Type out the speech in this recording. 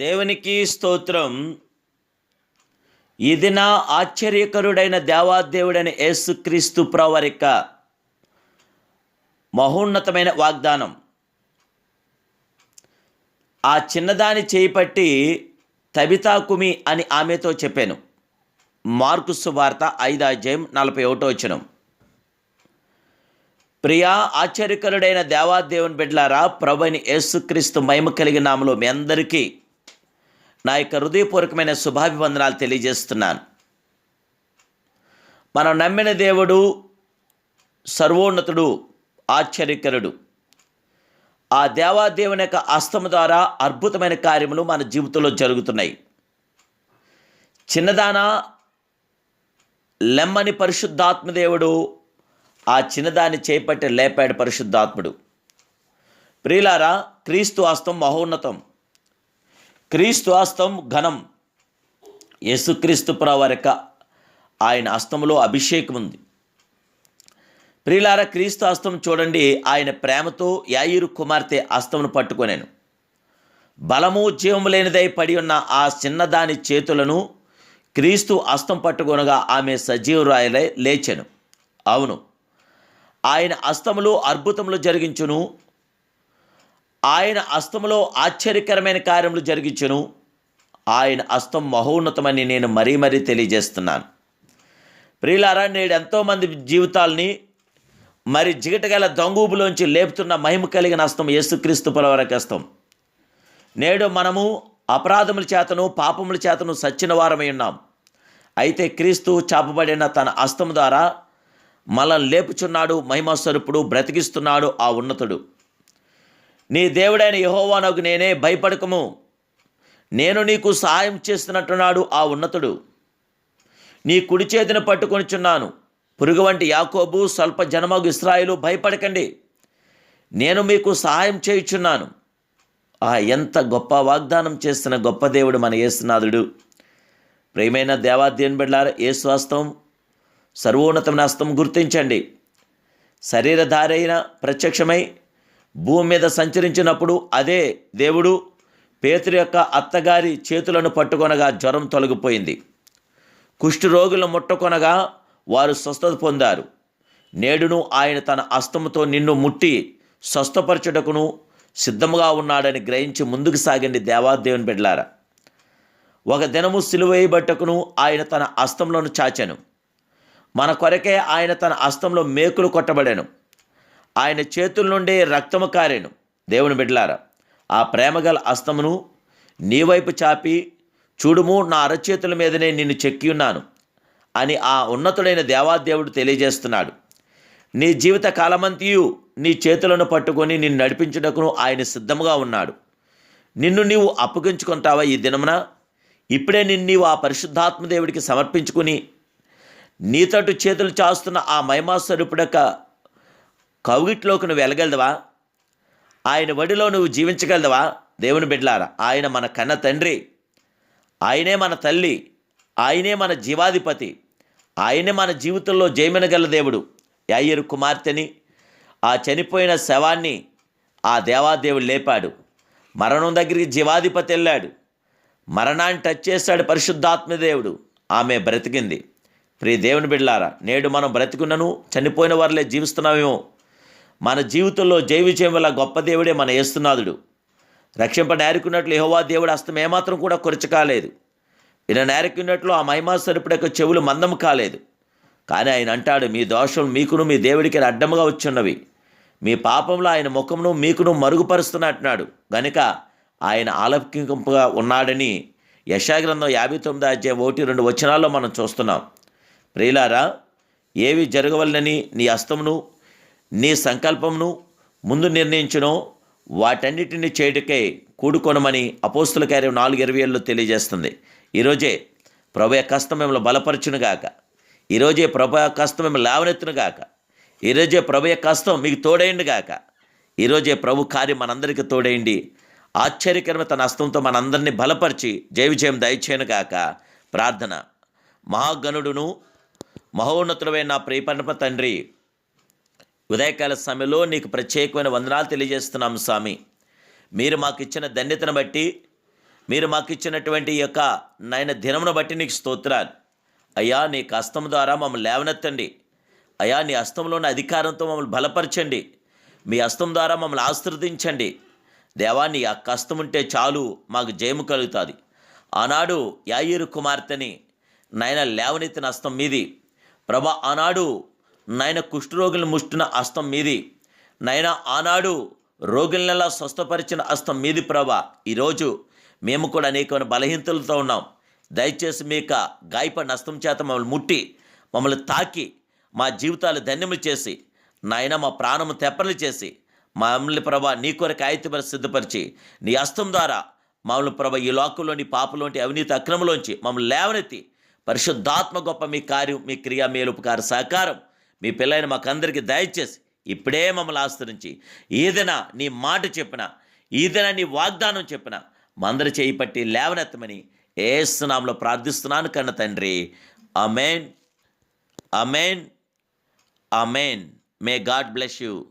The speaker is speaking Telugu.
దేవునికి స్తోత్రం. ఇది నా ఆశ్చర్యకరుడైన దేవాదేవుడైన యేసుక్రీస్తు ప్రవరిక. మహోన్నతమైన వాగ్దానం. ఆ చిన్నదాని చేపట్టి తబితాకుమి అని ఆమెతో చెప్పాను. మార్కు సువార్త ఐదు అధ్యాయం నలభై ఒకటో వచనం. ప్రియా ఆశ్చర్యకరుడైన దేవాదేవుని బిడ్లారా ప్రభుని యేసుక్రీస్తు మహిమ కలిగిన నామలో మీ అందరికీ నా యొక్క హృదయపూర్వకమైన శుభాభివందనాలు తెలియజేస్తున్నాను. మనం నమ్మిన దేవుడు సర్వోన్నతుడు ఆశ్చర్యకరుడు. ఆ దేవాదేవుని యొక్క అస్తము ద్వారా అద్భుతమైన కార్యములు మన జీవితంలో జరుగుతున్నాయి. చిన్నదాన లెమ్మని పరిశుద్ధాత్మదేవుడు ఆ చిన్నదాన్ని చేపట్టి లేపాడు పరిశుద్ధాత్ముడు. ప్రియులారా క్రీస్తు అస్తం మహోన్నతం. క్రీస్తు హస్తం ఘనం. యేసుక్రీస్తు ప్రవరక ఆయన హస్తంలో అభిషేకం ఉంది ప్రియులార క్రీస్తు హస్తం చూడండి ఆయన ప్రేమతో యాయిరు కుమార్తె హస్తమును పట్టుకొనేను. బలము జీవము లేనిదై పడి ఉన్న ఆ చిన్నదాని చేతులను క్రీస్తు హస్తం పట్టుకొనగా ఆమె సజీవురాయలై లేచెను. అవును ఆయన హస్తములు అద్భుతములు జరిగించును ఆయన అస్తములో ఆశ్చర్యకరమైన కార్యములు జరిగించును. ఆయన అస్తం మహోన్నతమని నేను మరీ మరీ తెలియజేస్తున్నాను. ప్రియులారా నేడు ఎంతోమంది జీవితాల్ని మరి జిగటగల దొంగూపులోంచి లేపుతున్న మహిమ కలిగిన అస్తం యేసుక్రీస్తు పొలవరకు అస్తం. నేడు మనము అపరాధముల చేతను పాపముల చేతను సచ్చిన వారమై ఉన్నాం. అయితే క్రీస్తు చాపబడిన తన అస్తం ద్వారా మనల్ని లేపుచున్నాడు మహిమస్వరూపుడు బ్రతికిస్తున్నాడు ఆ ఉన్నతుడు. నీ దేవుడైన యహోవానకు నేనే భయపడకము. నేను నీకు సహాయం చేస్తున్నట్టున్నాడు ఆ ఉన్నతుడు. నీ కుడి చేతిని పట్టుకొనిచున్నాను పురుగు వంటి యాకోబు స్వల్ప జనమగు ఇస్రాయిలు భయపడకండి. నేను మీకు సహాయం చేయుచున్నాను. ఆ ఎంత గొప్ప వాగ్దానం చేస్తున్న గొప్ప దేవుడు మన యేసునాథుడు. ప్రేమైన దేవాధ్యన్ బిడ్డార ఏ స్వాస్థం సర్వోన్నతమైన హస్తం గుర్తించండి. శరీరధారైన ప్రత్యక్షమై భూమి మీద సంచరించినప్పుడు అదే దేవుడు పేతురు యొక్క అత్తగారి చేతులను పట్టుకొనగా జ్వరం తొలగిపోయింది. కుష్ఠరోగులను ముట్టుకొనగా వారు స్వస్థత పొందారు. నేడును ఆయన తన అస్తముతో నిన్ను ముట్టి స్వస్థపరచుటకును సిద్ధముగా ఉన్నాడని గ్రహించి ముందుకు సాగండి దేవాదేవుని బిడ్లారా ఒక దినము సిలువేయబట్టకును ఆయన తన హస్తంలోను చాచెను. మన కొరకే ఆయన తన హస్తంలో మేకులు కొట్టబడాను. ఆయన చేతుల నుండే రక్తము కారేను. దేవుని బిడ్లారా ఆ ప్రేమగల అస్తమును నీ వైపు చాపి చూడుము నా అరచేతుల మీదనే నిన్ను చెక్కి ఉన్నాను అని ఆ ఉన్నతుడైన దేవాదేవుడు తెలియజేస్తున్నాడు. నీ జీవిత కాలమంతియు నీ చేతులను పట్టుకొని నిన్ను నడిపించుటకును ఆయన సిద్ధముగా ఉన్నాడు. నిన్ను నీవు అప్పగించుకుంటావా ఈ దినమున? ఇప్పుడే నిన్ను నీవు ఆ పరిశుద్ధాత్మ దేవుడికి సమర్పించుకుని నీతోటి చేతులు చాస్తున్న ఆ మహిమా స్వరూపుడక కౌగిట్లోకి నువ్వు వెళ్ళగలదవా? ఆయన వడిలో నువ్వు జీవించగలదవా? దేవుని బిడ్లారా ఆయన మన కన్న తండ్రి. ఆయనే మన తల్లి. ఆయనే మన జీవాధిపతి. ఆయనే మన జీవితంలో జయమినగల దేవుడు. యాయ్యరు కుమార్తెని ఆ చనిపోయిన శవాన్ని ఆ దేవాదేవుడు లేపాడు. మరణం దగ్గరికి జీవాధిపతి వెళ్ళాడు. మరణాన్ని టచ్ చేశాడు పరిశుద్ధాత్మదేవుడు ఆమె బ్రతికింది. ప్రియ దేవుని బిడ్లారా నేడు మనం బ్రతికున్నను చనిపోయిన వారిలే జీవిస్తున్నామేమో మన జీవితంలో జై విజయం వల్ల గొప్ప దేవుడే మన యేస్తున్నాదుడు రక్షింప నేరుకున్నట్లు యహోవా దేవుడు హస్తం ఏమాత్రం కూడా కొరచ కాలేదు. ఈయన నేరుకున్నట్లు ఆ మహిమా సరిపడక చెవులు మందం కాలేదు. కానీ ఆయన అంటాడు మీ దోషం మీకును మీ దేవుడికి అడ్డముగా వచ్చున్నవి. మీ పాపంలో ఆయన ముఖమును మీకును మరుగుపరుస్తున్నట్టున్నాడు. గనుక ఆయన ఆలపింపుగా ఉన్నాడని యశాగ్రంథం యాభై తొమ్మిది అధ్యాయం ఒకటి రెండు వచనాల్లో మనం చూస్తున్నాం. ప్రియులారా ఏవి జరగవలనని నీ హస్తమును నీ సంకల్పమును ముందు నిర్ణయించును. వాటన్నిటిని చేయటకే కూడుకొనమని అపోస్తుల కార్యం నాలుగు ఇరవై ఏళ్ళు తెలియజేస్తుంది. ఈరోజే ప్రభు యొక్క హస్తం మిమ్మల్ని బలపరచునుగాక ఈరోజే ప్రభు యొక్క హస్తం మిమ్మల్ని లేవనెత్తునుగాక ఈరోజే ప్రభు యొక్క హస్తం మీకు తోడేయండి గాక. ఈరోజే ప్రభు కార్యం మనందరికీ తోడేయండి ఆశ్చర్యకరమైన తన హస్తంతో మనందరినీ బలపరిచి జయ విజయం దయచేయను గాక. ప్రార్థన. మహాగణుడును మహోన్నతుడమైన నా ప్రియపరమ తండ్రి ఉదయకాల సమయంలో నీకు ప్రత్యేకమైన వందనాలు తెలియజేస్తున్నాం స్వామి. మీరు మాకు ఇచ్చిన ధన్యతను బట్టి మీరు మాకు ఇచ్చినటువంటి యొక్క నాయన దినమును బట్టి నీకు స్తోత్రాలు. అయ్యా నీ హస్తం ద్వారా మమ్మల్ని లేవనెత్తండి. అయ్యా నీ హస్తంలోని అధికారంతో మమ్మల్ని బలపరచండి. మీ హస్తం ద్వారా మమ్మల్ని ఆశీర్వదించండి. దేవా నీ ఆ కష్టం ఉంటే చాలు మాకు జయము కలుగుతుంది. ఆనాడు యాయిరు కుమార్తెని నాయన లేవనెత్తిన హస్తం మీది. ప్రభ ఆనాడు నాయన కుష్ఠరోగులను ముష్టిన హస్తం మీది. నాయన ఆనాడు రోగులనెలా స్వస్థపరిచిన హస్తం మీది ప్రభా. ఈరోజు మేము కూడా అనేకమైన బలహీనతలతో ఉన్నాం. దయచేసి మీ యొక్క గాయపడిన హస్తం చేత మమ్మల్ని ముట్టి మమ్మల్ని తాకి మా జీవితాలు ధన్యములు చేసి నాయన మా ప్రాణము తెప్పలు చేసి మమ్మల్ని ప్రభా నీ కొరకు ఆయుతపరి సిద్ధపరిచి నీ హస్తం ద్వారా మమ్మల్ని ప్రభ ఈ లోకంలోని పాపలోంటి అవినీతి అక్రమంలోంచి మమ్మల్ని లేవనెత్తి పరిశుద్ధాత్మ గొప్ప మీ కార్యం మీ క్రియా మేలుపకార సహకారం మీ పిల్లైన మాకందరికీ దయచేసి ఇప్పుడే మమ్మల్ని ఆస్తరించి ఏదైనా నీ మాట చెప్పిన ఏదైనా నీ వాగ్దానం చెప్పిన మందరి చేయి పట్టి లేవనెత్తమని ఏసునాంలో ప్రార్థిస్తున్నాను కన్న తండ్రి. Amen amen amen may God bless you.